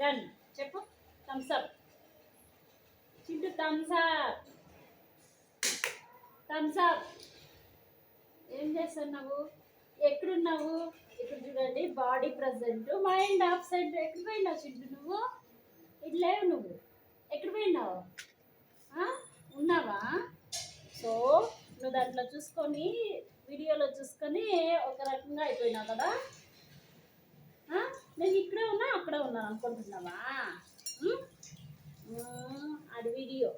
Done చెప్పు thumbs up Chintu thumbs up thumbs up ఏం చేస్తున్నావు? ఎక్కడున్నావు? ఇక్కడ చూడండి బాడీ ప్రజెంట్ మైండ్ అబ్సెంట్ ఎక్కడ పోయినావు చింటు నువ్వు? ఇట్లేవు నువ్వు. ఎక్కడ పోయినావు? ఉన్నావా? సో నువ్వు దాంట్లో చూసుకొని వీడియోలో చూసుకొని ఒక రకంగా అయిపోయినావు కదా? నేను ఇక్కడే ఉన్నా అక్కడే ఉన్నాను అనుకుంటున్నావా? అది వీడియో.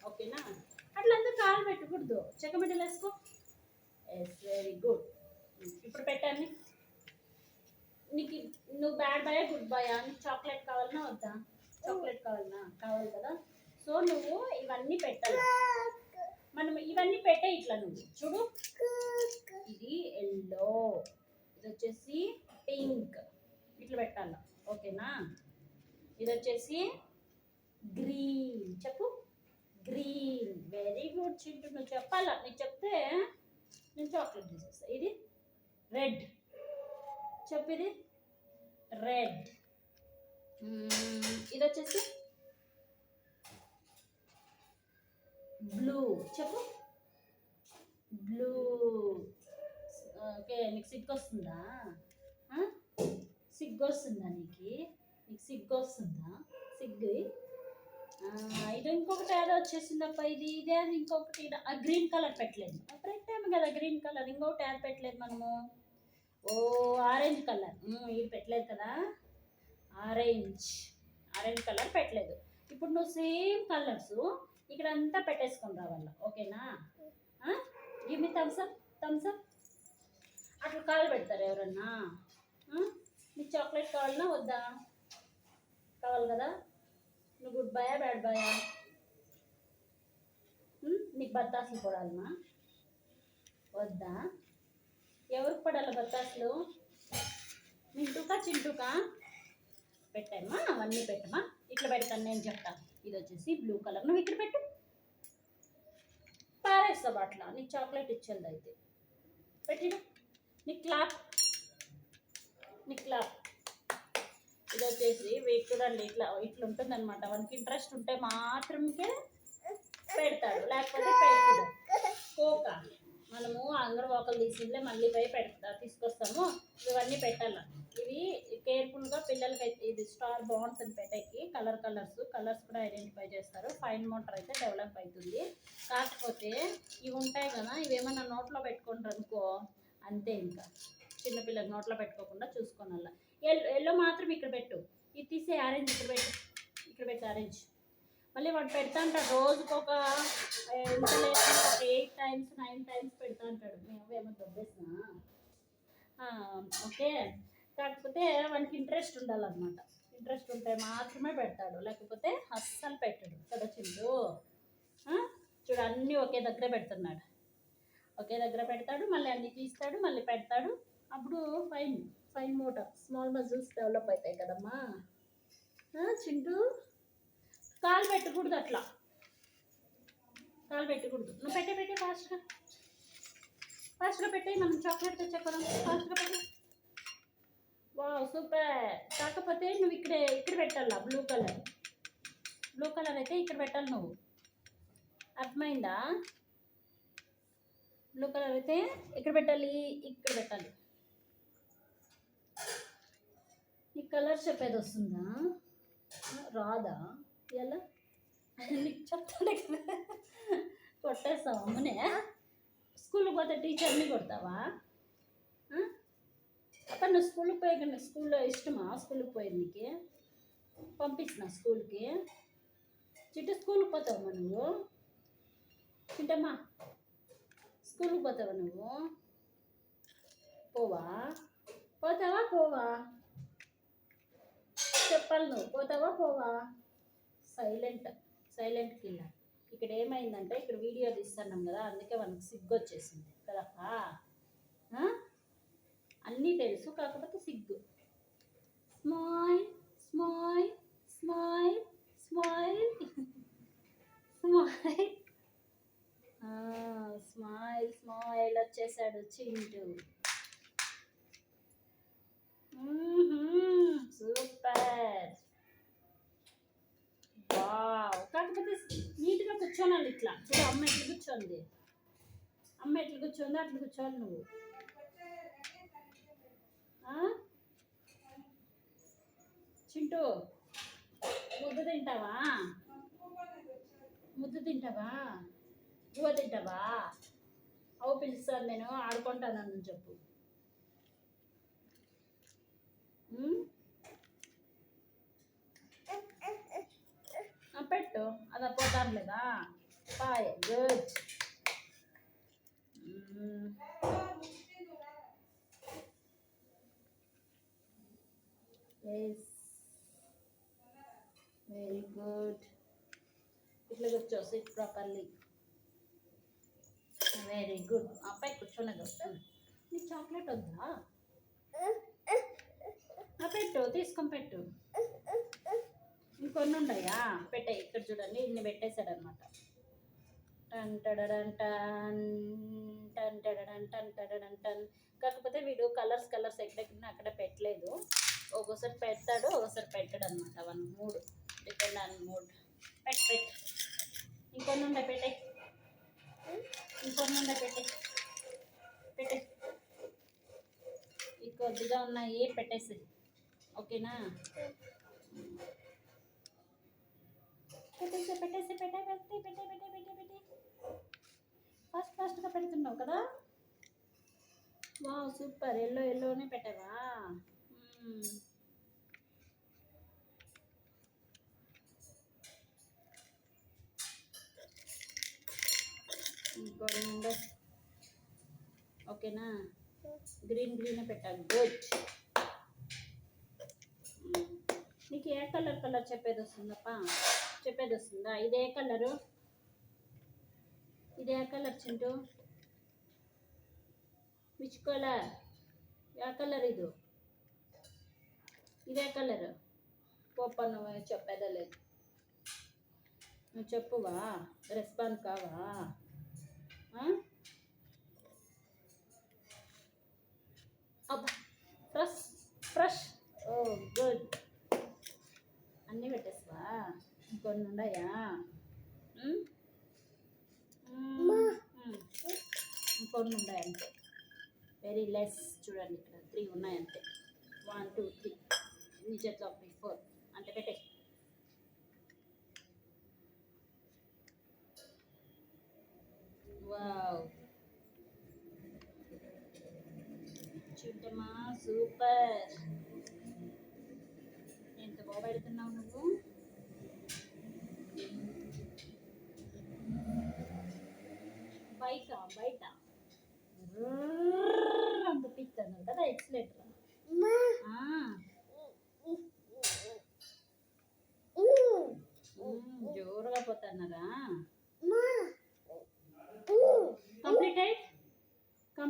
ఓకేనా? అట్లంతా కాలు పెట్టకూడదు. చెక్కబిడ్డలు వేసుకో. ఎస్ వెరీ గుడ్ ఇప్పుడు పెట్టాను నీకు నువ్వు బ్యాడ్ బాయ్ గుడ్ బాయ్ నీకు చాక్లెట్ కావాలన్నా వద్దా? చాక్లెట్ కావాలన్నా కావాలి కదా. సో నువ్వు ఇవన్నీ పెట్టాలి. మనం ఇవన్నీ పెట్టే ఇట్లా నువ్వు. చూడు. ఇది ఎల్లో ఇది వచ్చేసి పింక్ ఇట్లా పెట్టాల? ఓకేనా? ఇది వచ్చేసి గ్రీన్. చెప్పు. గ్రీన్. వెరీ గుడ్ చింటూ నువ్వు చెప్పాలా? నీకు చెప్తే నేను చాక్లెట్ తీసేస్తా ఇది రెడ్ చెప్పు ఇది రెడ్ ఇది వచ్చేసి బ్లూ చెప్పు. బ్లూ ఓకే నీకు సిగ్గు వస్తుందా? సిగ్గు వస్తుందా నీకు? నీకు సిగ్గు వస్తుందా సిగ్గు? ఇది ఇంకొకటి ఏదో వచ్చేసిందప్ప ఇది ఇదే అది ఇంకొకటి ఆ గ్రీన్ కలర్ పెట్టలేదు. ఆ, పెట్టాము కదా గ్రీన్ కలర్. ఇంకొకటి యాడ్ పెట్టలేదు మనము. ఓ ఆరెంజ్ కలర్. ఇది పెట్టలేదు కదా. ఆరెంజ్. ఆరెంజ్ కలర్ పెట్టలేదు. ఇప్పుడు నువ్వు సేమ్ కలర్స్ ఇక్కడ అంతా పెట్టేసుకుని రావాల ఓకేనా? గివ్ మీ థమ్స్అప్ అట్లా కాలు పెడతారు ఎవరన్నా? మీకు నీకు చాక్లెట్ కావాలన్నా వద్దా? కావాలి కదా? నువ్వు గుడ్ బాయా బ్యాడ్ బాయా నీకు బత్తాసులు పడాలమ్మా. వద్దా? ఎవరికి పడాలి బత్తాసులు? మింటుకా చింటుకా? పెట్టామ్మా అవన్నీ పెట్టమా ఇట్లా పెడతాను నేను చెప్తాను ఇది వచ్చేసి బ్లూ కలర్ నువ్వు ఇక్కడ పెట్టు. పారేస్తావు అట్లా నీకు చాక్లెట్ ఇచ్చేది అయితే. పెట్టిన నీ క్లాప్ ఇట్లా ఇది వచ్చేసి వెయిట్ చూడండి ఇట్లా ఇట్లా ఉంటుంది అనమాట వానికి ఇంట్రెస్ట్ ఉంటే మాత్రమే పెడతాడు. లేకపోతే పెట్టాడు. కోక మనము అందరూ ఒకరు తీసిందే మళ్ళీ పోయి పెడతా తీసుకొస్తాము. ఇవన్నీ పెట్టాల. ఇవి కేర్ఫుల్గా పిల్లలకి అయితే ఇది స్టార్ బాండ్స్ అని పెట్టేకి కలర్ కలర్స్ కలర్స్ కూడా ఐడెంటిఫై చేస్తారు. ఫైన్ మోటార్ అయితే డెవలప్ అవుతుంది కాకపోతే ఇవి ఉంటాయి కదా ఇవేమన్నా నోట్లో పెట్టుకుంటారు అనుకో అంతే ఇంకా. చిన్నపిల్లలు నోట్లో పెట్టుకోకుండా చూసుకోనాల ఎల్లో ఎల్లో మాత్రం ఇక్కడ పెట్టు. ఇది తీసే ఆరెంజ్ ఇక్కడ పెట్టు. ఇక్కడ పెట్టు ఆరెంజ్. మళ్ళీ వాడు పెడతా అంటాడు. రోజుకి ఒక ఎంత లేదు. ఒక ఎయిట్ టైమ్స్ నైన్ టైమ్స్ పెడతా అంటాడు. మేము ఏమో దొబ్బేసినా ఓకే. కాకపోతే వానికి ఇంట్రెస్ట్ ఉండాలన్నమాట. ఇంట్రెస్ట్ ఉంటే మాత్రమే పెడతాడు. లేకపోతే అస్సలు పెట్టడు. కదా చిండు చూడు అన్నీ ఒకే దగ్గర పెడుతున్నాడు. ఒకే దగ్గర పెడతాడు మళ్ళీ అన్నీ తీస్తాడు మళ్ళీ పెడతాడు. అప్పుడు fine fine motor small muscles develop అవుతాయి కదమ్మా. చింటూ? కాలు పెట్టకూడదు అట్లా. కాలు పెట్టకూడదు. నువ్వు పెట్టే పెట్టే ఫాస్ట్గా ఫాస్ట్గా పెట్టే మనం చాక్లెట్ తెచ్చేకూడదు ఫాస్ట్గా పెట్టే వావ్ సూపర్ కాకపోతే నువ్వు ఇక్కడే ఇక్కడ పెట్టాలా? బ్లూ కలర్ బ్లూ కలర్ అయితే ఇక్కడ పెట్టాలి నువ్వు. అర్థమైందా? బ్లూ కలర్ అయితే ఇక్కడ పెట్టాలి ఇక్కడ పెట్టాలి. ఈ కలర్ చెప్పేది వస్తుందా? రాదా? ఎలా? నీకు చెప్తానే కదా. కొట్టేస్తావా అమ్మనే? స్కూల్కి పోతే టీచర్ని కొడతావా? అక్కడ నువ్వు స్కూల్కి పోయి స్కూల్లో ఇష్టమా? స్కూల్కి పోయి నీకు? పంపించిన స్కూల్కి. చిట్టు స్కూల్కి పోతావమ్మా నువ్వు? చిట్టమ్మా స్కూల్కి పోతావా నువ్వు? పోవా? పోతావా? పోవా? చెప్పాలి నువ్వు. పోతావా పోవా? సైలెంట్ సైలెంట్ కింద. ఇక్కడ ఏమైందంటే ఇక్కడ వీడియో తీస్తున్నాం కదా అందుకే మనకు సిగ్గు వచ్చేసింది కదా అన్నీ తెలుసు కాకపోతే సిగ్గు. Smile smile smile smile smile smile smile వచ్చేసాడు చింటూ. సూపర్ వావ్ కాకపోతే నీట్గా కూర్చోనండి ఇట్లా. చూడు అమ్మ ఎట్లా కూర్చోంది? అమ్మ ఎట్లా కూర్చోంది? అట్లా కూర్చోవాలి నువ్వు. చింటూ ముద్దు తింటావా? ముద్దు తింటావా? గువ్వ తింటావా? అవు పిలుస్తాను నేను ఆడుకుంటానని చెప్పు. పెట్టు అది పోతాను లేదా boy good yes very good ఇట్లా కూర్చో సిట్ ప్రాపర్లీ వెరీ గుడ్ అబ్బాయి కూర్చోలేదు వస్తుంది నీకు చాక్లెట్ వద్దా ఆ, పెట్టు తీసుకొని పెట్టు. ఇంకొన్ని ఉన్నాయా? పెట్టే ఇక్కడ చూడండి ఇన్ని పెట్టేశాడు అనమాట కాకపోతే వీడు కలర్స్ కలర్స్ ఎక్కడెక్కడ అక్కడ పెట్టలేదు. ఒక్కోసారి పెడతాడు ఒక్కోసారి పెట్టాడు అనమాట వన్ మూడు. Depend on mood. పెట్ పెట్ ఇంకొన్ని ఉండే పెట్టే. ఇంకొన్ని ఉండే పెట్టే. పెట్టే. ఈ కొద్దిగా ఉన్నాయి పెట్టేసి ఓకేనా? పెట్టేసి పెట్టేసి పెట్టే పెట్టే పెట్టే పెట్టే పెట్టే పెట్టే. ఫస్ట్ ఫస్ట్గా పెడుతున్నావు కదా? వా సూపర్. ఎల్లో ఎల్లోనే పెట్టావా. ఇంకోటి ఓకేనా? గ్రీన్ గ్రీనే పెట్టాలి. గుడ్ నీకు ఏ కలర్ కలర్ చెప్పేది వస్తుందప్ప? చెప్పేది వస్తుందా? ఇది ఏ కలరు? ఇది ఏ కలర్ చింటూ? విచ్ కలర్ ఏ కలర్ ఇది? ఇదే కలర్. పోప నువ్వు చెప్పేదా లేదు. నువ్వు చెప్పువా? రెస్పాండ్ కావా ఆ? అబ్బా ఫ్రెష్ ఫ్రెష్ ఓ గుడ్ అన్నీ పెట్టేస్తావా ఇంకొన్ని ఉన్నాయా ఉమ్? ఉమ్, ఉమ్. ఇంకొన్ని ఉన్నాయి అంతే వెరీ లెస్ చూడండి ఇక్కడ త్రీ ఉన్నాయి వన్ టూ త్రీ ఎన్ని చేతిలో ఒకటి ఫోర్ అంటే పెట్టే వావ్ సూపర్ ఎంత బాగా పెడుతున్నావు నువ్వు? బయట బయట.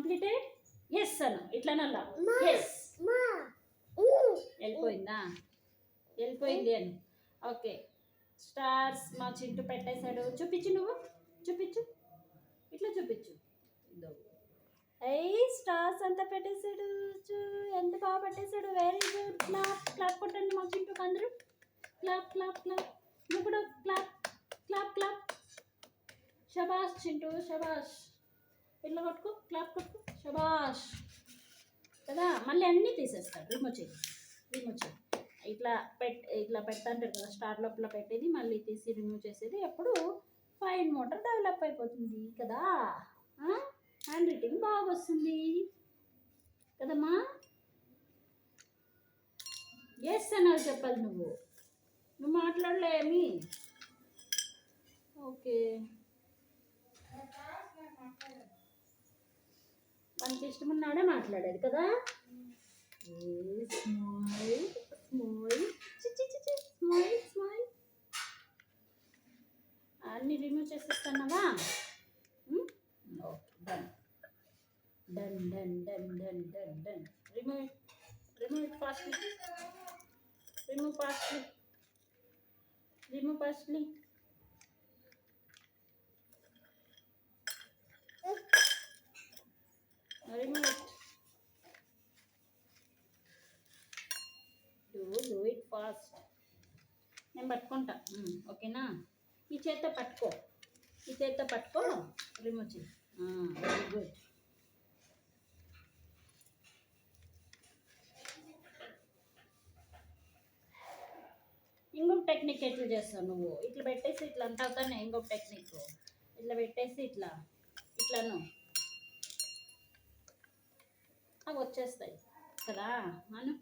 కంప్లీటెడ్ ఎస్ అను ఇట్లా నల్లా ఎస్ వెళ్ళిపోయిందా? వెళ్ళిపోయింది అని. ఓకే. స్టార్స్ మా చింటూ పెట్టేశాడు. చూపించు నువ్వు. చూపించు. ఇట్లా చూపించు. అయ్యి స్టార్స్ అంతా పెట్టేశాడు. చూ ఎంత బాగా పెట్టేశాడు. వెరీ గుడ్ క్లాప్ క్లాప్ కొట్టండి మా చింటూకి అందరూ. క్లాప్ క్లాప్ క్లాప్ నువ్వు కూడా క్లాప్ క్లాప్ క్లాప్ షబాష్ చింటూ షబాష్ ఇట్లా కొట్టుకో క్లాప్ కొట్టుకో. శబాష్ కదా మళ్ళీ అన్నీ తీసేస్తాడు. రిమూవ్ చేయి రిమూవ్ చేయి ఇట్లా పెట్ ఇట్లా పెడతాంటారు కదా స్టార్ లోపల పెట్టేది మళ్ళీ తీసి రిమూవ్ చేసేది. అప్పుడు ఫైన్ మోటార్ డెవలప్ అయిపోతుంది కదా. హ్యాండ్ రైటింగ్ బాగా వస్తుంది. కదమ్మా? ఎస్ అన్నారు చెప్పాలి నువ్వు. నువ్వు మాట్లాడలేమి ఓకే. మనకి ఇష్టమున్నాడే మాట్లాడేది కదా. స్మైల్ స్మైల్ స్మైల్ స్మైల్ అన్ని remove చేసేస్తున్నావా done done done done done done done remove remove it fastly remove fastly remove fastly remove it. Do do it fast. నేను పట్టుకుంటా. ఓకేనా ఈ చేత్తో పట్టుకో. ఈ చేత్తో పట్టుకో. రిమూవ్ చేయి. వెరీ గుడ్ ఇంకొక టెక్నిక్ ఎట్లా చేస్తావు నువ్వు? ఇట్లా పెట్టేసి ఇట్లా అంత అవుతానే ఇంకొక టెక్నిక్. ఇట్లా పెట్టేసి ఇట్లా. ఇట్లాను. వచ్చేస్తాయి. కదా మనం